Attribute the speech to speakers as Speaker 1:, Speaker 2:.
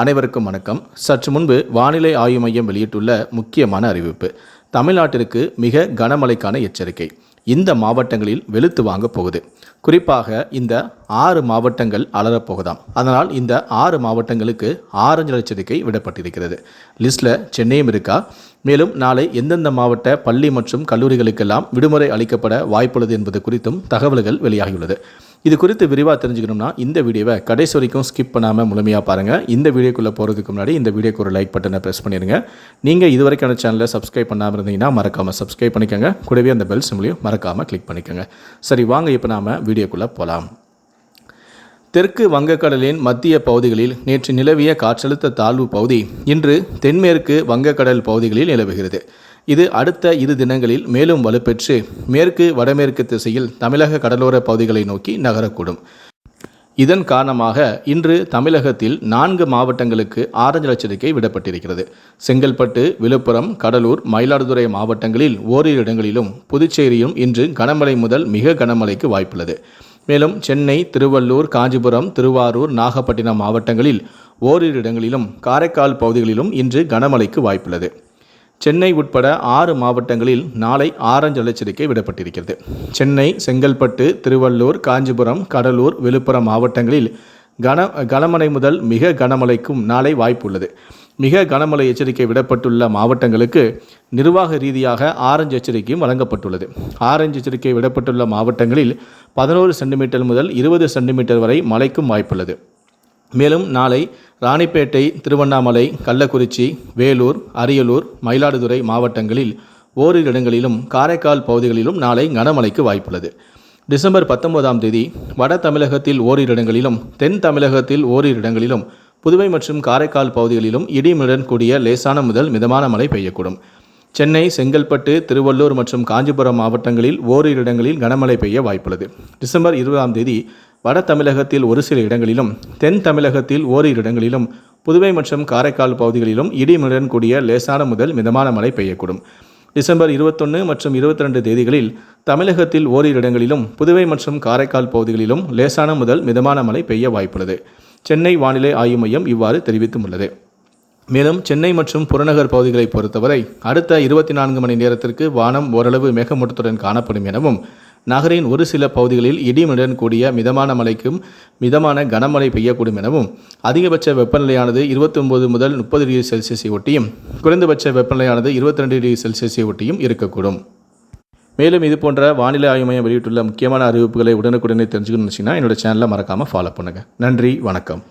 Speaker 1: அனைவருக்கும் வணக்கம். சற்று முன்பு வானிலை ஆய்வு மையம் வெளியிட்டுள்ள முக்கியமான அறிவிப்பு. தமிழ்நாட்டிற்கு மிக கனமழைக்கான எச்சரிக்கை. இந்த மாவட்டங்களில் வெளுத்து வாங்க போகுது. குறிப்பாக இந்த ஆறு மாவட்டங்கள் அலரப்போகுதாம் அதனால் இந்த ஆறு மாவட்டங்களுக்கு ஆரஞ்சு எச்சரிக்கை விடப்பட்டிருக்கிறது. லிஸ்ட்டில் சென்னையும் இருக்கா? மேலும் நாளை எந்தெந்த மாவட்ட பள்ளி மற்றும் கல்லூரிகளுக்கெல்லாம் விடுமுறை அளிக்கப்பட வாய்ப்புள்ளது என்பது குறித்தும் தகவல்கள் வெளியாகியுள்ளது. இது குறித்து விரிவாக தெரிஞ்சுக்கணும்னா இந்த வீடியோவை கடைசி வரைக்கும் ஸ்கிப் பண்ணாமல் முழுமையாக பாருங்கள் இந்த வீடியோக்குள்ளே போகிறதுக்கு முன்னாடி இந்த வீடியோக்கு ஒரு லைக் பட்டனை ப்ரெஸ் பண்ணிடுங்க. நீங்கள் இது வரைக்கான சேனலை சப்ஸ்கிரைப் பண்ணாமல் இருந்தீங்கன்னா மறக்காமல் சப்ஸ்கிரைப் பண்ணிக்கோங்க. கூடவே அந்த பெல் சிம்லையும் மறக்காமல் கிளிக் பண்ணிக்கோங்க. சரி வாங்க இப்போ நாம் வீடியோக்குள்ளே போகலாம் தெற்கு வங்கக்கடலின் மத்திய பகுதிகளில் நேற்று நிலவிய காற்றழுத்த தாழ்வு பகுதி இன்று தென்மேற்கு வங்கக்கடல் பகுதிகளில் நிலவுகிறது. இது அடுத்த இரு தினங்களில் மேலும் வலுப்பெற்று மேற்கு வடமேற்கு திசையில் தமிழக கடலோர பகுதிகளை நோக்கி நகரக்கூடும். இதன் காரணமாக இன்று தமிழகத்தில் நான்கு மாவட்டங்களுக்கு ஆரஞ்சு எச்சரிக்கை விடப்பட்டிருக்கிறது. செங்கல்பட்டு விழுப்புரம் கடலூர் மயிலாடுதுறை மாவட்டங்களில் ஓரிரு இடங்களிலும் புதுச்சேரியும் இன்று கனமழை முதல் மிக கனமழைக்கு வாய்ப்புள்ளது. மேலும் சென்னை திருவள்ளூர் காஞ்சிபுரம் திருவாரூர் நாகப்பட்டினம் மாவட்டங்களில் ஓரிரு இடங்களிலும் காரைக்கால் பகுதிகளிலும் இன்று கனமழைக்கு வாய்ப்புள்ளது. சென்னை உட்பட ஆறு மாவட்டங்களில் நாளை ஆரஞ்சு எச்சரிக்கை விடப்பட்டிருக்கிறது. சென்னை செங்கல்பட்டு திருவள்ளூர் காஞ்சிபுரம் கடலூர் விழுப்புரம் மாவட்டங்களில் கன கனமழை முதல் மிக கனமழைக்கும் நாளை வாய்ப்புள்ளது. மிக கனமழை எச்சரிக்கை விடப்பட்டுள்ள மாவட்டங்களுக்கு நிர்வாக ரீதியாக ஆரஞ்சு எச்சரிக்கையும் வழங்கப்பட்டுள்ளது. ஆரஞ்சு எச்சரிக்கை விடப்பட்டுள்ள மாவட்டங்களில் பதினோரு சென்டிமீட்டர் முதல் இருபது சென்டிமீட்டர் வரை மழைக்கும் வாய்ப்புள்ளது. மேலும் நாளை ராணிப்பேட்டை திருவண்ணாமலை கள்ளக்குறிச்சி வேலூர் அரியலூர் மயிலாடுதுறை மாவட்டங்களில் ஓரிரு இடங்களிலும் காரைக்கால் பகுதிகளிலும் நாளை கனமழைக்கு வாய்ப்புள்ளது. டிசம்பர் பத்தொன்பதாம் தேதி வட தமிழகத்தில் ஓரிரு இடங்களிலும் தென் தமிழகத்தில் ஓரிரு இடங்களிலும் புதுவை மற்றும் காரைக்கால் பகுதிகளிலும் இடிமுடன் கூடிய லேசான முதல் மிதமான மழை பெய்யக்கூடும். சென்னை செங்கல்பட்டு திருவள்ளூர் மற்றும் காஞ்சிபுரம் மாவட்டங்களில் ஓரிரு இடங்களில் கனமழை பெய்ய வாய்ப்புள்ளது. டிசம்பர் இருபதாம் தேதி வட தமிழகத்தில் ஒரு சில இடங்களிலும் தென் தமிழகத்தில் ஓரிரு இடங்களிலும் புதுவை மற்றும் காரைக்கால் பகுதிகளிலும் இடிமுடன் கூடிய லேசான முதல் மிதமான மழை பெய்யக்கூடும். டிசம்பர் இருபத்தொன்று மற்றும் இருபத்தி ரெண்டு தேதிகளில் தமிழகத்தில் ஓரிரு இடங்களிலும் புதுவை மற்றும் காரைக்கால் பகுதிகளிலும் லேசான முதல் மிதமான மழை பெய்ய வாய்ப்புள்ளது. சென்னை வானிலை ஆய்வு மையம் இவ்வாறு தெரிவித்துள்ளது மேலும் சென்னை மற்றும் புறநகர் பகுதிகளை பொறுத்தவரை அடுத்த இருபத்தி நான்கு மணி நேரத்திற்கு வானம் ஓரளவு மேகமூட்டத்துடன் காணப்படும் எனவும் நகரின் ஒரு சில பகுதிகளில் இடிமுடன் கூடிய மிதமான மழைக்கும் மிதமான கனமழை பெய்யக்கூடும் எனவும் அதிகபட்ச வெப்பநிலையானது இருபத்தி ஒன்பது முதல் முப்பது டிகிரி செல்சியஸை ஒட்டியும் குறைந்தபட்ச வெப்பநிலையானது இருபத்தி ரெண்டு டிகிரி செல்சியஸை ஒட்டியும் இருக்கக்கூடும். மேலும் இது போன்ற வானிலை ஆய்வு மையம் வெளியிட்டுள்ள முக்கியமான அறிவிப்புகளை உடனுக்குடனே தெரிஞ்சுக்கணும்னு வச்சிங்கன்னா என்னோட சேனலை மறக்காமல் ஃபாலோ பண்ணுங்கள் நன்றி வணக்கம்.